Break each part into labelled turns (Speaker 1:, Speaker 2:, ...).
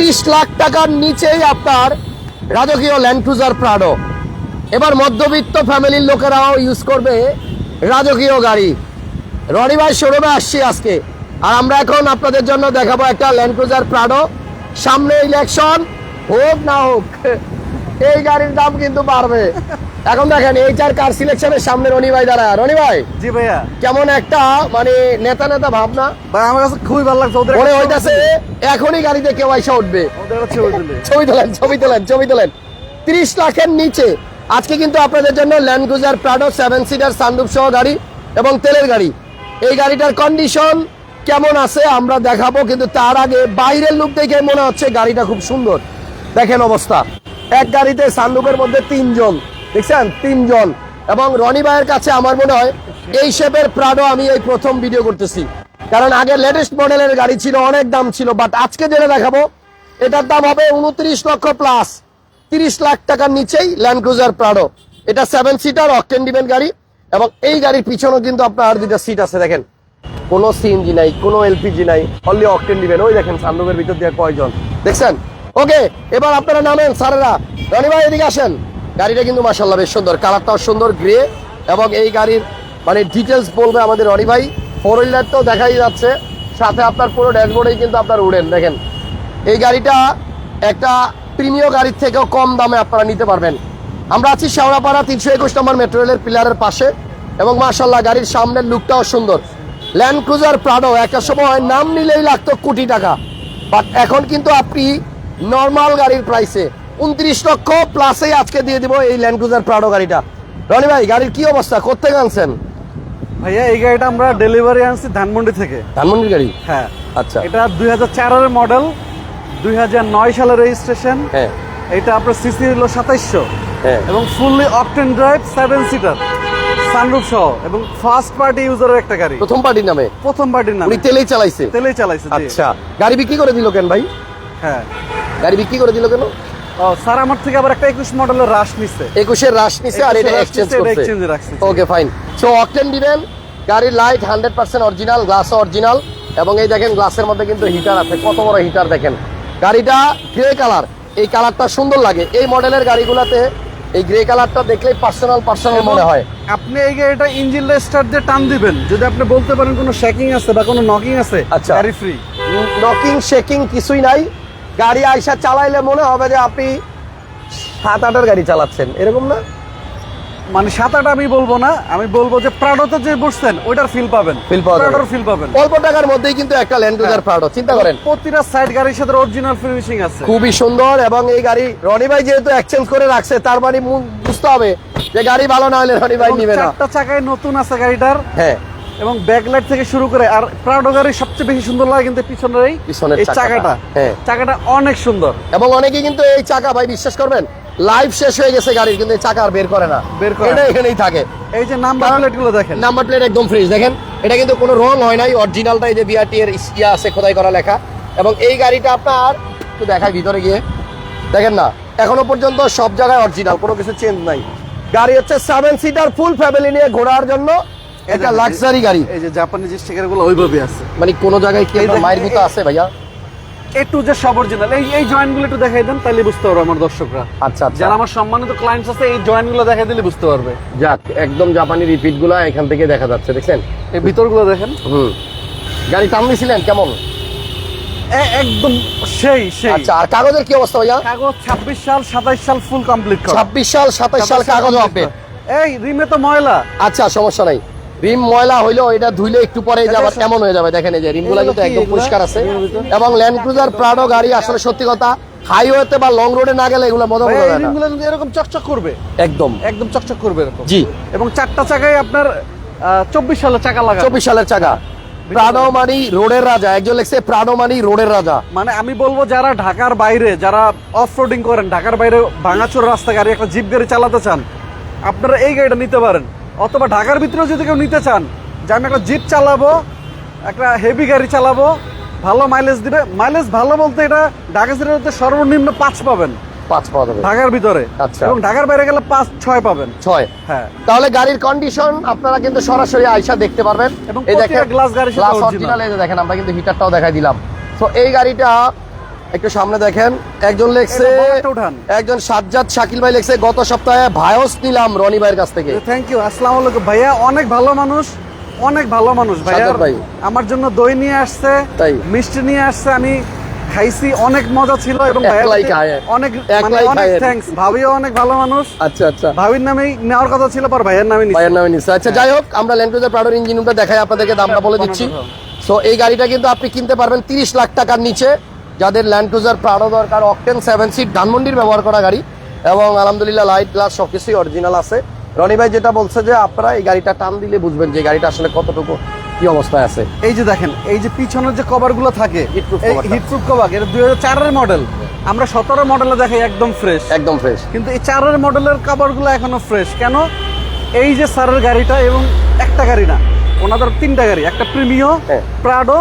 Speaker 1: উনত্রিশ লাখ টাকার নিচেই আপনার রাজকীয় ল্যান্ড ক্রুজার প্রাডো এবার মধ্যবিত্ত ফ্যামিলির লোকেরাও ইউজ করবে রাজকীয় গাড়ি। রনি ভাই শোরুমে আসছি আজকে। আর আমরা এখন আপনাদের জন্য দেখাবো একটা ল্যান্ড ক্রুজার প্রাডো সামনে ইলেকশন হোক না হোক, এই গাড়ির দাম কিন্তু বাড়বে। এখন দেখেন এই চার কার সিলেকশনের সামনে রনি ভাই দাঁড়া রনি ভাই
Speaker 2: জি ভাইয়া।
Speaker 1: কেমন একটা মানে নেতা নেতা ভাবনা।
Speaker 2: ভাই আমার কাছে খুবই ভালো লাগছে। ওদের
Speaker 1: মনে হইতাছে এখনই গাড়িতে কেউ এসে উঠবে।
Speaker 2: ছবি তুলে।
Speaker 1: ছবি তোলেন ছবি তোলেন ছবি তোলেন। তিরিশ লাখের নিচে আজকে কিন্তু আপনাদের জন্য Land Cruiser Prado seven seater sunroof সহ গাড়ি এবং তেলের গাড়ি। এই গাড়িটার কন্ডিশন কেমন আছে আমরা দেখাবো কিন্তু তার আগে বাইরের লুক দেখে মনে হচ্ছে গাড়িটা খুব সুন্দর। দেখেন অবস্থা। এক গাড়িতে সানরুফের মধ্যে তিনজন। দেখছেন? তিনজন এবং রনি ভাইয়ের কাছে আমার মনে হয় এই শেপের প্রাডো আমি এই প্রথম ভিডিও করতেছি। কারণ আগে লেটেস্ট মডেলের গাড়ি ছিল, অনেক দাম ছিল বাট আজকে যেটা দেখাবো, এটার দাম হবে উনত্রিশ লক্ষ প্লাস তিরিশ লাখ টাকার নিচেই ল্যান্ড ক্রুজার প্রাডো এটা সেভেন সিটার অকটেন ডিপেন্ড গাড়ি, এবং এই গাড়ির পিছনেও কিন্তু আপনার দুইটা সিট আছে, দেখেন। কোনো সিএনজি নাই, কোনো এলপিজি নাই অনলি অকটেন ডিপেন্ড ওই দেখেন সান্দুকের ভিতর দিয়ে কয়জন। দেখছেন? ওকে এবার আপনারা নামেন, স্যারেরা। রনি ভাই, এদিকে আসেন। গাড়িটা কিন্তু মাসাল্লাহ বেশ সুন্দর, কালারটাও সুন্দর গ্রে এবং এই গাড়ির মানে ডিটেলস বলবে আমাদের রনি ভাই। ফোর হুইলার তো দেখাই যাচ্ছে, সাথে আপনার পুরো ড্যাশবোর্ডেই কিন্তু আপনার উড়েন, দেখেন। এই গাড়িটা একটা প্রিমিয় গাড়ির থেকেও কম দামে আপনারা নিতে পারবেন। আমরা আছি শেওড়াপাড়া তিনশো একুশ নম্বর মেট্রো রেলের পিলারের পাশে, এবং মার্শাল্লাহ গাড়ির সামনের লুকটাও সুন্দর। ল্যান্ড ক্রুজার প্রাডো একটা সময় নাম নিলেই লাগতো কোটি টাকা। বাট এখন কিন্তু আপনি নর্মাল গাড়ির প্রাইসে উনত্রিশ লক্ষ প্লাসেই আজকে দিয়ে দিব এই ল্যান্ড ক্রুজার প্রাডো গাড়িটা। রনি ভাই গাড়ির কি অবস্থা? কোথেকে আনছেন?
Speaker 2: ভাইয়া এই গাড়িটা আমরা ডেলিভারি আনছি ধানমন্ডি থেকে।
Speaker 1: ধানমন্ডির গাড়ি?
Speaker 2: হ্যাঁ।
Speaker 1: আচ্ছা।
Speaker 2: এটা দুই হাজার চারের মডেল দুই হাজার নয় সালের রেজিস্ট্রেশন
Speaker 1: হ্যাঁ।
Speaker 2: এটা আপনার সিসি হলো সাতাইশশো।
Speaker 1: হ্যাঁ।
Speaker 2: এবং fully octane drive seven seater sunroof সহ। এবং ফার্স্ট পার্টি ইউজারের একটা গাড়ি।
Speaker 1: প্রথম পার্টির নামে?
Speaker 2: প্রথম পার্টির নামে।
Speaker 1: উনি তেলেই চালাইছে?
Speaker 2: তেলেই চালাইছে জি।
Speaker 1: আচ্ছা। গাড়ি বিক্রি করে দিল কেন ভাই?
Speaker 2: হ্যাঁ।
Speaker 1: গাড়ি বিক্রি করে দিল কেন?
Speaker 2: ও স্যার আমার থেকে আবার একটা একুশ মডেলের রাশ নিচ্ছে
Speaker 1: একুশের রাশ নিছে আর এটা এক্সচেঞ্জ করছে। ওকে ফাইন সো অকটেন দিবেন গাড়ির light hundred percent original glass original এবং এই দেখেন গ্লাসের মধ্যে কিন্তু হিটার আছে কত বড় হিটার দেখেন। গাড়িটা গ্রে কালার এই কালারটা সুন্দর লাগে। এই মডেলের গাড়িগুলোতে এই গ্রে কালারটা দেখলেই পার্সোনাল পার্সোনাল মনে হয়।
Speaker 2: আপনি এই গাড়িটা ইঞ্জিন স্টার্ট দিয়ে টান দিবেন। যদি আপনি বলতে পারেন কোনো শেকিং আছে বা কোনো নকিং আছে
Speaker 1: আচ্ছা।
Speaker 2: গাড়ি ফ্রি
Speaker 1: নকিং শেকিং কিছুই নাই। গাড়ি আইসা চালাইলে মনে হবে যে আপনি সাত আটের গাড়ি চালাচ্ছেন। এরকম না?
Speaker 2: মানে সাত আট আমি বলব না আমি বলব যে প্রাডোতে যে বসছেন ওইটার ফিল পাবেন।
Speaker 1: Feel পাওয়া
Speaker 2: ফিল পাবেন।
Speaker 1: অল্প টাকার মধ্যেই কিন্তু একটা ল্যান্ড ক্রুজার প্রাডো চিন্তা করেন।
Speaker 2: প্রতিটা সাইড গাড়ির সাথে অরিজিনাল ফিনিশিং আছে।
Speaker 1: খুবই সুন্দর এবং এই গাড়ি রনি ভাই যেহেতু এক্সচেঞ্জ করে রাখছে তার মানে বুঝতে হবে যে গাড়ি ভালো না হলে রনি ভাই নিবে না।
Speaker 2: চারটা চাকায় নতুন আছে গাড়িটার।
Speaker 1: হ্যাঁ।
Speaker 2: এবং ব্যাকলাইট থেকে শুরু করে আর প্রাডো গাড়ি সবচেয়ে বেশি সুন্দর লাগে কিন্তু পিছনের এই
Speaker 1: পিছনের চাকাটা। হ্যাঁ।
Speaker 2: চাকাটা অনেক সুন্দর।
Speaker 1: এবং অনেকেই কিন্তু এই চাকা ভাই বিশ্বাস করবেন লাইফ শেষ হয়ে গেছে গাড়ির কিন্তু এই চাকা আর বের করে না।
Speaker 2: বের করে
Speaker 1: এটা। এখানেই থাকে।
Speaker 2: এই যে নাম্বার প্লেটগুলো দেখেন।
Speaker 1: নাম্বার প্লেট একদম ফ্রেশ দেখেন এটা কিন্তু কোনো রং হয় নাই অরিজিনালটা এই যে বিআরটি এর ইয়া আছে খোদাই করা লেখা। এবং এই গাড়িটা আপনার একটু দেখায় ভিতরে গিয়ে। দেখেন না এখনও পর্যন্ত সব জায়গায় অরিজিনাল কোনো কিছু চেঞ্জ নাই। গাড়ি হচ্ছে সেভেন সিটার ফুল ফ্যামিলি নিয়ে ঘোরার জন্য। একটা
Speaker 2: যে-
Speaker 1: লাক্সারি গাড়ি।
Speaker 2: এই যে স্টিকারগুলো ওইভাবে আছে।
Speaker 1: মানে কোন জায়গায় কি মায়ের ভিতর আছে ভাইয়া?
Speaker 2: এ টু যে সব অরিজিনাল এই এই একটু দেখাই দেন তাহলে বুঝতে পারবে আমার দর্শকরা।
Speaker 1: আচ্ছা আচ্ছা।
Speaker 2: যারা আমার সম্মানিত ক্লায়েন্টস আছে এই দেখাই দিলে বুঝতে পারবে।
Speaker 1: যাক একদম জাপানি এখান থেকে দেখা যাচ্ছে দেখছেন?
Speaker 2: এই দেখেন।
Speaker 1: হুম। গাড়ি টান দিছিলেন কেমন
Speaker 2: একদম সেই সেই।
Speaker 1: আচ্ছা আর কাগজের কি অবস্থা ভাইয়া?
Speaker 2: কাগজ ছাব্বিশ সাল সাতাইশ সাল ফুল কমপ্লিট করা।
Speaker 1: ছাব্বিশ সাল সাতাইশ সাল কাগজ আপডেট।
Speaker 2: এই রিমে তো ময়লা।
Speaker 1: আচ্ছা সমস্যা নাই। রিম ময়লা হইলেও এটা ধুইলে একটু পরে যাবার
Speaker 2: সব-
Speaker 1: হয়ে যাবে দেখেন এই যে
Speaker 2: রিমগুলা
Speaker 1: কিন্তু একদম পরিষ্কার আছে। এবং ল্যান্ড ক্রুজার প্রাডো গাড়ি আসলে সত্যি কথা হাইওয়েতে বা লং রোডে না গেলে এগুলো মজা না।
Speaker 2: রিমগুলো কিন্তু এরকম চকচক করবে?
Speaker 1: একদম।
Speaker 2: একদম চকচক করবে এরকম?
Speaker 1: জি।
Speaker 2: এবং চারটা চাকায় আপনার চব্বিশ সালের চাকা লাগা
Speaker 1: চব্বিশ সালের চাকা। প্রাডো মানি রোডের রাজা। একজন লেখছে প্রাডো মানি রোডের রাজা।
Speaker 2: মানে আমি বলব যারা ঢাকার বাইরে যারা অফ রোডিং করেন ঢাকার বাইরে ভাঙাচোর রাস্তা গাড়ি একটা জিপ গাড়ি চালাতে চান আপনারা এই গাড়িটা নিতে পারেন। অথবা ঢাকার ভিতরেও যদি কেউ নিতে চান যে আমি একটা জিপ চালাবো একটা হেভি গাড়ি চালাবো ভালো মাইলেজ দিবে। মাইলেজ ভালো বলতে এটা ঢাকা সিটিতে সর্বনিম্ন পাঁচ পাবেন।
Speaker 1: পাঁচ পাওয়া যাবে।
Speaker 2: ঢাকার ভিতরে।
Speaker 1: আচ্ছা।
Speaker 2: এবং ঢাকার বাইরে গেলে পাঁচ ছয় পাবেন।
Speaker 1: ছয়।
Speaker 2: হ্যাঁ।
Speaker 1: তাহলে গাড়ির কন্ডিশন আপনারা কিন্তু সরাসরি আইসা দেখতে পারবেন।
Speaker 2: এবং
Speaker 1: এই দেখেন
Speaker 2: গাড়ির সাথে
Speaker 1: গ্লাস। অরিজিনাল এই দেখেন আমরা কিন্তু হিটারটাও দেখাই দিলাম। তো এই গাড়িটা একটু সামনে দেখেন একজন লেখছে। একজন সাজ্জাদ শাকিল ভাই লেখছে গত সপ্তাহে ভায়স নিলাম রনি ভাইয়ের কাছ থেকে।
Speaker 2: থ্যাংক ইউ আসসালামু আলাইকুম। ভাইয়া অনেক ভালো মানুষ অনেক ভালো মানুষ। ভাইয়া
Speaker 1: ভাই।
Speaker 2: আমার জন্য দই নিয়ে আসছে
Speaker 1: তাই।
Speaker 2: মিষ্টি নিয়ে আসছে আমি খাইছি অনেক মজা ছিল এবং অনেক মানে অনেক
Speaker 1: খায়।
Speaker 2: থ্যাঙ্কস ভাবিও অনেক ভালো মানুষ।
Speaker 1: আচ্ছা আচ্ছা।
Speaker 2: ভাবির নামেই নেওয়ার কথা ছিল পর ভাইয়ের নামে নিছি।
Speaker 1: ভাইয়ের নামে নিচ্ছে আচ্ছা যাই হোক আমরা ল্যান্ড ক্রুজার প্রাডোর ইঞ্জিন রুমটা দেখাই আপনাদেরকে দামটা বলে দিচ্ছি। সো এই গাড়িটা কিন্তু আপনি কিনতে পারবেন তিরিশ লাখ টাকার নিচে। যাদের ল্যান্ড ক্রুজার প্রাডো দরকার অকটেন সেভেন সিট ধানমন্ডির ব্যবহার করা গাড়ি এবং আলহামদুলিল্লাহ লাইট গ্লাস সবকিছুই অরিজিনাল আছে। রনি ভাই যেটা বলছে যে আপনারা এই গাড়িটা টান দিলে বুঝবেন যে গাড়িটা আসলে কতটুকু কি অবস্থায় আছে।
Speaker 2: এই যে দেখেন এই যে পিছনের যে কভারগুলো থাকে হিটপ্রুফ কভার এটা দুই হাজার চারের মডেল আমরা সতেরো মডেলে দেখাই একদম ফ্রেশ
Speaker 1: একদম ফ্রেশ
Speaker 2: কিন্তু এই চারের মডেলের কভারগুলো এখনও ফ্রেশ কেন? এই যে স্যারের গাড়িটা এবং একটা গাড়ি না ওনাদের তিনটা গাড়ি একটা প্রিমিও
Speaker 1: হ্যাঁ।
Speaker 2: প্রাডো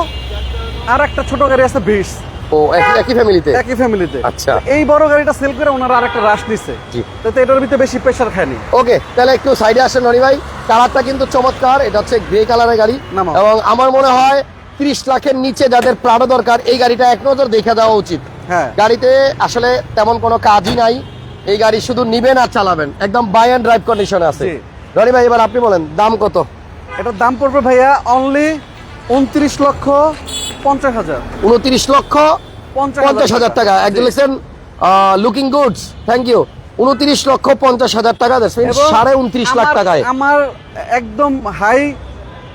Speaker 2: আর একটা ছোট গাড়ি আছে বিটস
Speaker 1: ও একই একই ফ্যামিলিতে
Speaker 2: একই ফ্যামিলিতে
Speaker 1: আচ্ছা।
Speaker 2: এই বড় গাড়িটা সেল করে ওনারা আর একটা রাশ নিছে।
Speaker 1: জি।
Speaker 2: তো এটার ভিতরে বেশি প্রেশার খায়নি
Speaker 1: ওকে তাহলে একটু সাইডে আসেন রনি ভাই। কালারটা কিন্তু চমৎকার এটা হচ্ছে গ্রে কালারের গাড়ি। এবং আমার মনে হয় তিরিশ লাখের নিচে যাদের প্রাড়ো দরকার এই গাড়িটা এক নজর দেখে দেওয়া উচিত।
Speaker 2: হ্যাঁ।
Speaker 1: গাড়িতে আসলে তেমন কোনো কাজই নাই। এই গাড়ি শুধু নিবেন আর চালাবেন। একদম বাই অ্যান্ড ড্রাইভ কন্ডিশনে আছে। রনি ভাই এবার আপনি বলেন দাম কত?
Speaker 2: এটার দাম পড়বে ভাইয়া অনলি উনত্রিশ লক্ষ পঞ্চাশ হাজার।
Speaker 1: উনত্রিশ লক্ষ পঞ্চাশ হাজার টাকা। একজন লিখছেন লুকিং গুডস থ্যাংক ইউ উনত্রিশ লক্ষ পঞ্চাশ হাজার টাকা সাড়ে উনত্রিশ লাখ টাকায়।
Speaker 2: আমার একদম হাই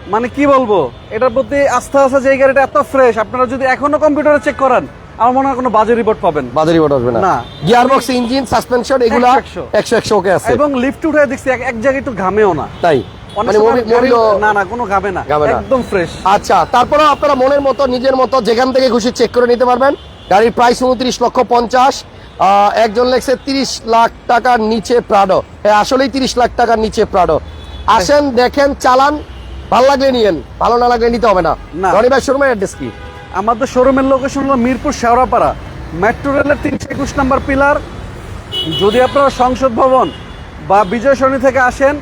Speaker 2: মানে কি বলব এটার প্রতি আস্থা আছে যে এই গাড়িটা এত ফ্রেশ আপনারা যদি এখনও কম্পিউটারে চেক করেন আমার মনে হয় কোনো বাজে রিপোর্ট পাবেন।
Speaker 1: বাজারি বোর্ড আসবে না। গিয়ার বক্স ইঞ্জিন সাসপেনশন এগুলা
Speaker 2: একশো, একশো।
Speaker 1: ওকে আছে।
Speaker 2: এবং লিফট উঠে দেখছি এক- জায়গায় একটু ঘামেও না।
Speaker 1: তাই। মানে
Speaker 2: সময়
Speaker 1: মোবিল-
Speaker 2: না না কোনো ঘামে না।
Speaker 1: ঘামে না।
Speaker 2: একদম ফ্রেশ
Speaker 1: আচ্ছা আপনারা মনের মতো নিজের মতো যেখান থেকে খুশি চেক করে নিতে পারবেন। গাড়ির প্রাইস উনত্রিশ লক্ষ পঞ্চাশ একজন লেখছে তিরিশ লাখ টাকার নিচে প্রাডো হ্যাঁ আসলেই তিরিশ লাখ টাকার নিচে প্রাডো আসেন দেখেন চালান ভালো লাগলে নিয়েন ভালো না লাগলে নিতে হবে না।
Speaker 2: না।
Speaker 1: রনি ভাই শোরুমের অ্যাড্রেস কি?
Speaker 2: আমাদের শোরুমের লোকেশন হলো মিরপুর শেওড়াপাড়া। মেট্রো রেলের তিনশো একুশ নাম্বার পিলার যদি আপনারা সংসদ ভবন বা বিজয় সরণি থেকে আসেন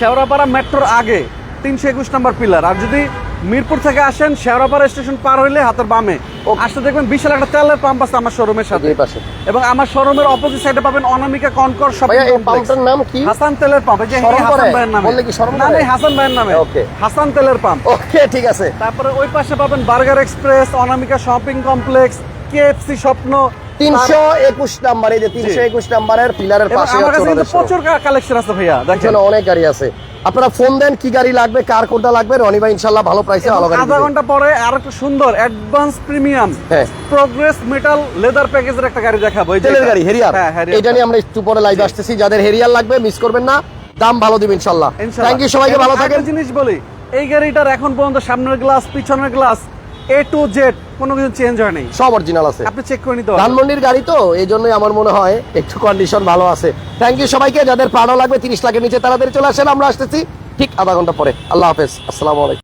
Speaker 2: শেওড়াপাড়া মেট্রোর আগে তিনশো একুশ নাম্বার পিলার। আর যদি মিরপুর থেকে আসেন শেওড়াপাড়া স্টেশন পার হইলে হাতের বামে। আসতে দেখবেন বিশাল একটা তেলের পাম্প আছে আমার শোরুমের সাথে।
Speaker 1: পাশে।
Speaker 2: এবং আমার শোরুমের অপোজিট সাইডে পাবেন অনামিকা কনকর শপিং
Speaker 1: পাম্পটার নাম কি?
Speaker 2: হাসান তেলের পাম্প যে হাসান ভাইয়ের নামে। না না, হাসান ভাইয়ের নামে।
Speaker 1: Okay.
Speaker 2: হাসান তেলের পাম্প।
Speaker 1: ওকে ঠিক আছে।
Speaker 2: তারপরে ওই পাশে পাবেন Burger Express Anamika shopping complex KFC Shwapno
Speaker 1: তিনশো একুশ নাম্বার এই যে তিনশো একুশ নাম্বারের পিলারের পাশে
Speaker 2: আমার
Speaker 1: হচ্ছে
Speaker 2: কাছে কিন্তু
Speaker 1: ওনাদের showroom।
Speaker 2: প্রচুর কালেকশন আছে ভাইয়া দেখেন।
Speaker 1: অনেক গাড়ি আছে। আপনারা ফোন দেন কি গাড়ি লাগবে কার কোনটা লাগবে রনি ভাই ইনশাল্লাহ ভালো প্রাইসে ভালো গাড়ি
Speaker 2: আধা ঘণ্টা পরে আর একটা সুন্দর advance premium. Progress metal leather প্যাকেজের একটা গাড়ি দেখাবো এই
Speaker 1: তেলের গাড়ি হেরিয়ার এটা নিয়ে আমরা একটু পরে লাইভ আসতেছি। যাদের হেরিয়ার লাগবে মিস করবেন না। দাম ভালো দিবেন ইনশাল্লাহ থ্যাংক ইউ সবাইকে ভালো থাকেন।
Speaker 2: জিনিস বলি এই গাড়িটার এখন পর্যন্ত সামনের গ্লাস পিছনের গ্লাস এ টু জেড কোনো কিছু চেঞ্জ হয় নাই।
Speaker 1: সব অরিজিনাল আছে।
Speaker 2: আপনি চেক করে নিতে
Speaker 1: ধানমন্ডির গাড়ি তো এই জন্যই আমার মনে হয় একটু কন্ডিশন ভালো আছে। থ্যাংক ইউ সবাইকে যাদের প্রাণও লাগবে তিরিশ লাখের নিচে তাড়াতাড়ি চলে আসেন আমরা আসতেছি ঠিক আধা ঘণ্টা পরে। আল্লাহ হাফেজ আসসালামু আলাইকুম।